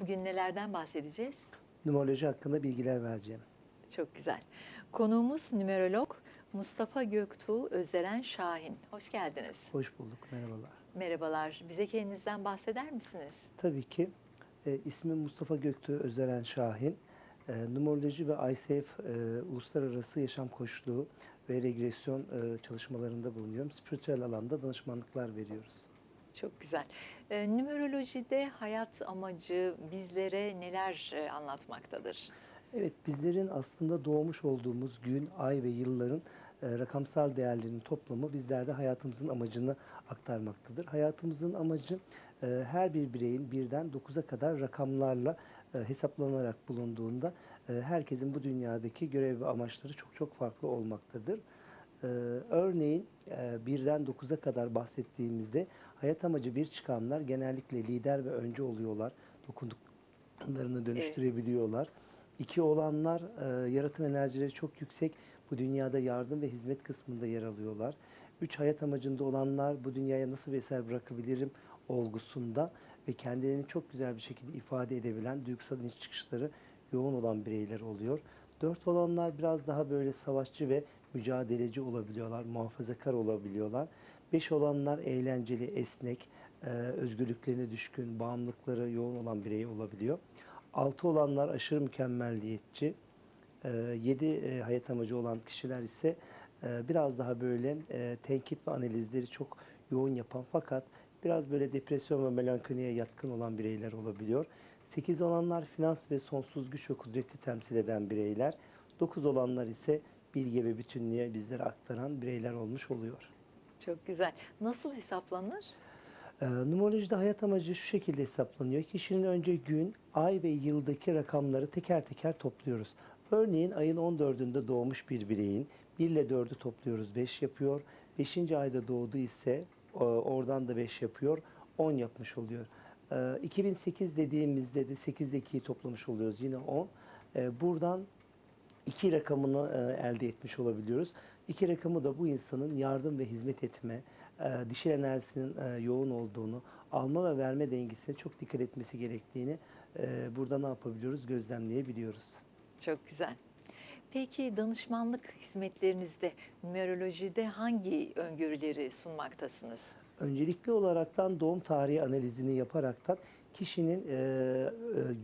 Bugün nelerden bahsedeceğiz? Numeroloji hakkında bilgiler vereceğim. Çok güzel. Konuğumuz numerolog Mustafa Göktuğ Özeren Şahin. Hoş geldiniz. Hoş bulduk, merhabalar. Merhabalar. Bize kendinizden bahseder misiniz? Tabii ki e, ismim Mustafa Göktuğ Özeren Şahin. E, numeroloji ve ISAFE e, uluslararası yaşam koçluğu ve regresyon e, çalışmalarında bulunuyorum. Spiritüel alanda danışmanlıklar veriyoruz. Çok güzel. Ee, numerolojide hayat amacı bizlere neler e, anlatmaktadır? Evet, bizlerin aslında doğmuş olduğumuz gün, ay ve yılların e, rakamsal değerlerinin toplamı bizlerde hayatımızın amacını aktarmaktadır. Hayatımızın amacı e, her bir bireyin birden 9'a kadar rakamlarla e, hesaplanarak bulunduğunda e, herkesin bu dünyadaki görev ve amaçları çok çok farklı olmaktadır. Ee, örneğin e, birden 9'a kadar bahsettiğimizde hayat amacı bir çıkanlar genellikle lider ve öncü oluyorlar. Dokunduklarını dönüştürebiliyorlar. İki olanlar e, yaratım enerjileri çok yüksek. Bu dünyada yardım ve hizmet kısmında yer alıyorlar. Üç hayat amacında olanlar bu dünyaya nasıl bir eser bırakabilirim olgusunda ve kendilerini çok güzel bir şekilde ifade edebilen duygusal iniş çıkışları yoğun olan bireyler oluyor. Dört olanlar biraz daha böyle savaşçı ve mücadeleci olabiliyorlar, muhafazakar olabiliyorlar. Beş olanlar eğlenceli, esnek, e, özgürlüklerine düşkün, bağımlılıkları yoğun olan birey olabiliyor. Altı olanlar aşırı mükemmelliyetçi. E, yedi e, hayat amacı olan kişiler ise e, biraz daha böyle tenkit ve analizleri çok yoğun yapan fakat biraz böyle depresyon ve melankoliye yatkın olan bireyler olabiliyor. 8 olanlar finans ve sonsuz güç ve kudreti temsil eden bireyler. 9 olanlar ise bilgi ve bütünlüğe bizlere aktaran bireyler olmuş oluyor. Çok güzel. Nasıl hesaplanır? Ee, numerolojide hayat amacı şu şekilde hesaplanıyor. Kişinin önce gün, ay ve yıldaki rakamları teker teker topluyoruz. Örneğin ayın 14'ünde doğmuş bir bireyin 1 ile 4'ü topluyoruz 5 yapıyor. 5. ayda doğdu ise e, oradan da 5 yapıyor 10 yapmış oluyor. Ee, 2008 dediğimizde de 8 ile 2'yi toplamış oluyoruz yine 10. Ee, buradan iki rakamını e, elde etmiş olabiliyoruz. İki rakamı da bu insanın yardım ve hizmet etme, e, dişil enerjisinin e, yoğun olduğunu, alma ve verme dengesine çok dikkat etmesi gerektiğini burada ne yapabiliyoruz? Gözlemleyebiliyoruz. Çok güzel. Peki danışmanlık hizmetlerinizde numerolojide hangi öngörüleri sunmaktasınız? Öncelikli olaraktan doğum tarihi analizini yaparaktan kişinin e,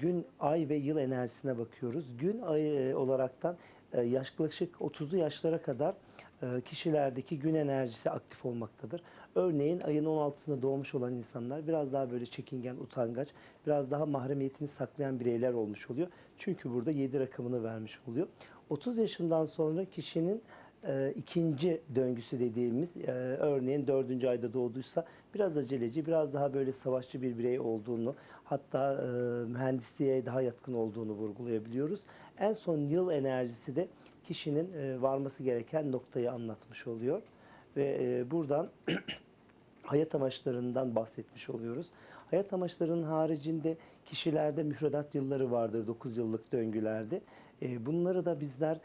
gün, ay ve yıl enerjisine bakıyoruz. Gün ay e, olaraktan e, yaklaşık 30'lu yaşlara kadar e, kişilerdeki gün enerjisi aktif olmaktadır. Örneğin ayın 16'sında doğmuş olan insanlar biraz daha böyle çekingen, utangaç, biraz daha mahremiyetini saklayan bireyler olmuş oluyor. Çünkü burada 7 rakamını vermiş oluyor. 30 yaşından sonra kişinin e, ikinci döngüsü dediğimiz e, örneğin dördüncü ayda doğduysa biraz aceleci, biraz daha böyle savaşçı bir birey olduğunu hatta e, mühendisliğe daha yatkın olduğunu vurgulayabiliyoruz. En son yıl enerjisi de kişinin e, varması gereken noktayı anlatmış oluyor ve e, buradan hayat amaçlarından bahsetmiş oluyoruz. Hayat amaçlarının haricinde kişilerde müfredat yılları vardır 9 yıllık döngülerde. E, Bunları da bizler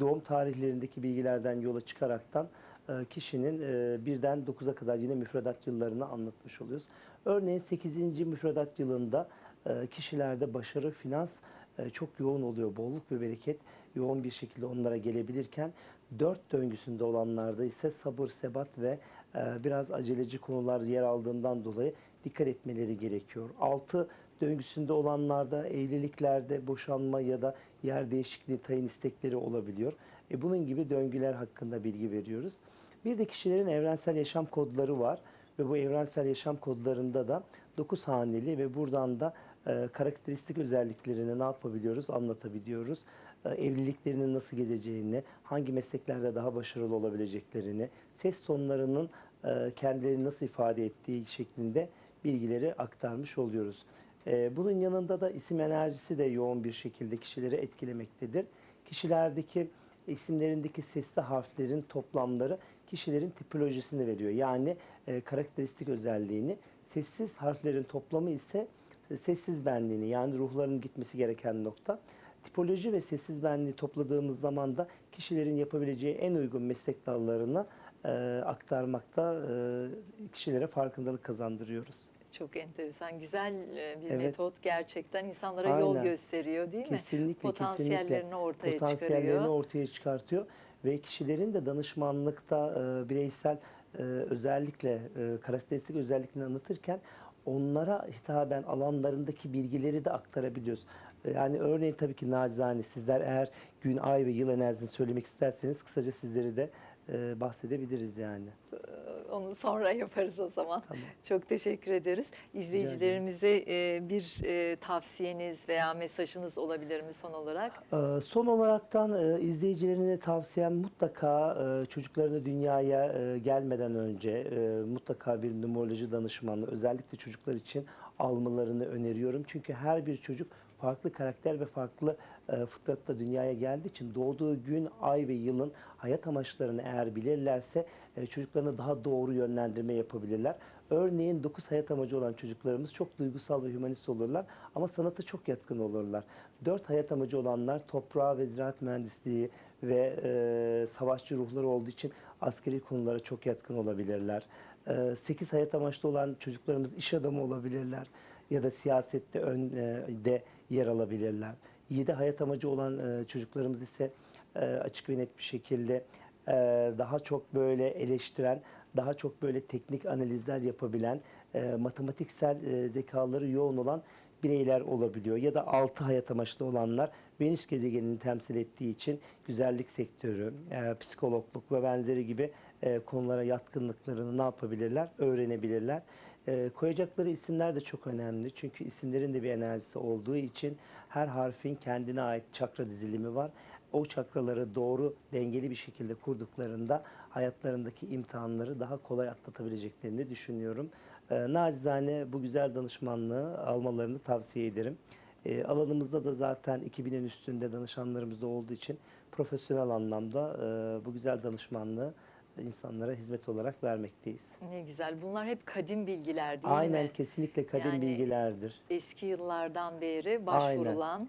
doğum tarihlerindeki bilgilerden yola çıkaraktan e, kişinin e, birden 9'a kadar yine müfredat yıllarını anlatmış oluyoruz. Örneğin 8. müfredat yılında e, kişilerde başarı, finans çok yoğun oluyor. Bolluk ve bereket yoğun bir şekilde onlara gelebilirken dört döngüsünde olanlarda ise sabır, sebat ve biraz aceleci konular yer aldığından dolayı dikkat etmeleri gerekiyor. Altı döngüsünde olanlarda evliliklerde boşanma ya da yer değişikliği tayin istekleri olabiliyor. E, bunun gibi döngüler hakkında bilgi veriyoruz. Bir de kişilerin evrensel yaşam kodları var ve bu evrensel yaşam kodlarında da 9 haneli ve buradan da e, karakteristik özelliklerini ne yapabiliyoruz anlatabiliyoruz. E, evliliklerinin nasıl gideceğini, hangi mesleklerde daha başarılı olabileceklerini, ses tonlarının e, kendilerini nasıl ifade ettiği şeklinde bilgileri aktarmış oluyoruz. E, bunun yanında da isim enerjisi de yoğun bir şekilde kişileri etkilemektedir. Kişilerdeki isimlerindeki sesli harflerin toplamları kişilerin tipolojisini veriyor. Yani e, karakteristik özelliğini. Sessiz harflerin toplamı ise e, sessiz benliğini yani ruhların gitmesi gereken nokta. Tipoloji ve sessiz benliği topladığımız zaman da kişilerin yapabileceği en uygun meslek dallarına e, aktarmakta e, kişilere farkındalık kazandırıyoruz. Çok enteresan, güzel e, bir Evet. metot gerçekten insanlara yol Aynen. gösteriyor değil mi? Kesinlikle, Potansiyellerini kesinlikle. ortaya Potansiyellerini çıkarıyor. ortaya çıkartıyor ve kişilerin de danışmanlıkta e, bireysel e, özellikle e, karakteristik özelliklerini anlatırken onlara hitaben alanlarındaki bilgileri de aktarabiliyoruz. E, Yani örneğin tabii ki nacizane sizler eğer gün, ay ve yıl enerjisini söylemek isterseniz kısaca sizleri de e, bahsedebiliriz yani. Onu sonra yaparız o zaman. Tamam. Çok teşekkür ederiz. İzleyicilerimize e, bir e, tavsiyeniz veya mesajınız olabilir mi son olarak? Ee, Son olaraktan e, izleyicilerine tavsiyem mutlaka e, çocuklarını dünyaya e, gelmeden önce e, mutlaka bir numeroloji danışmanlığı özellikle çocuklar için almalarını öneriyorum. Çünkü her bir çocuk farklı karakter ve farklı e, fıtratla dünyaya geldiği için doğduğu gün, ay ve yılın hayat amaçlarını eğer bilirlerse e, çocuklarına daha doğru yönlendirme yapabilirler. Örneğin 9 hayat amacı olan çocuklarımız çok duygusal ve hümanist olurlar ama sanata çok yatkın olurlar. 4 hayat amacı olanlar toprağa ve ziraat mühendisliği ve e, savaşçı ruhları olduğu için askeri konulara çok yatkın olabilirler. 8 hayat amaçlı olan çocuklarımız iş adamı olabilirler ya da siyasette önde yer alabilirler. 7 hayat amacı olan e, çocuklarımız ise e, açık ve net bir şekilde e, daha çok böyle eleştiren, daha çok böyle teknik analizler yapabilen, e, matematiksel e, zekaları yoğun olan bireyler olabiliyor. Ya da altı hayat amaçlı olanlar Venüs gezegenini temsil ettiği için güzellik sektörü, e, psikologluk ve benzeri gibi e, konulara yatkınlıklarını ne yapabilirler? Öğrenebilirler. E, koyacakları isimler de çok önemli. Çünkü isimlerin de bir enerjisi olduğu için her harfin kendine ait çakra dizilimi var. O çakraları doğru dengeli bir şekilde kurduklarında hayatlarındaki imtihanları daha kolay atlatabileceklerini düşünüyorum. E, nacizane bu güzel danışmanlığı almalarını tavsiye ederim. E, alanımızda da zaten 2000'in üstünde danışanlarımız da olduğu için profesyonel anlamda e, bu güzel danışmanlığı insanlara hizmet olarak vermekteyiz. Ne güzel. Bunlar hep kadim bilgiler değil Aynen mi? kesinlikle kadim Yani- bilgilerdir. Eski yıllardan beri başvurulan.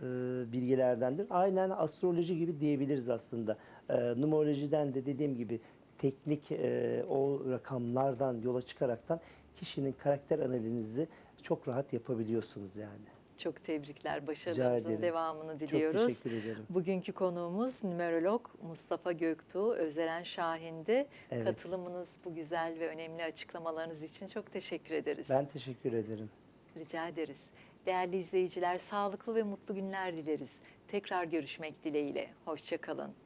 e, bilgilerdendir. Aynen astroloji gibi diyebiliriz aslında. E, numerolojiden de dediğim gibi teknik e, o rakamlardan yola çıkaraktan kişinin karakter analizi çok rahat yapabiliyorsunuz yani. Çok tebrikler. Başarınızın ederim. devamını Çok diliyoruz. teşekkür ederim. Bugünkü konuğumuz numerolog Mustafa Göktuğ, Özeren Şahin'di. Evet. Katılımınız, bu güzel ve önemli açıklamalarınız için çok teşekkür ederiz. Ben teşekkür ederim. Rica ederiz. Değerli izleyiciler, sağlıklı ve mutlu günler dileriz. Tekrar görüşmek dileğiyle. Hoşçakalın.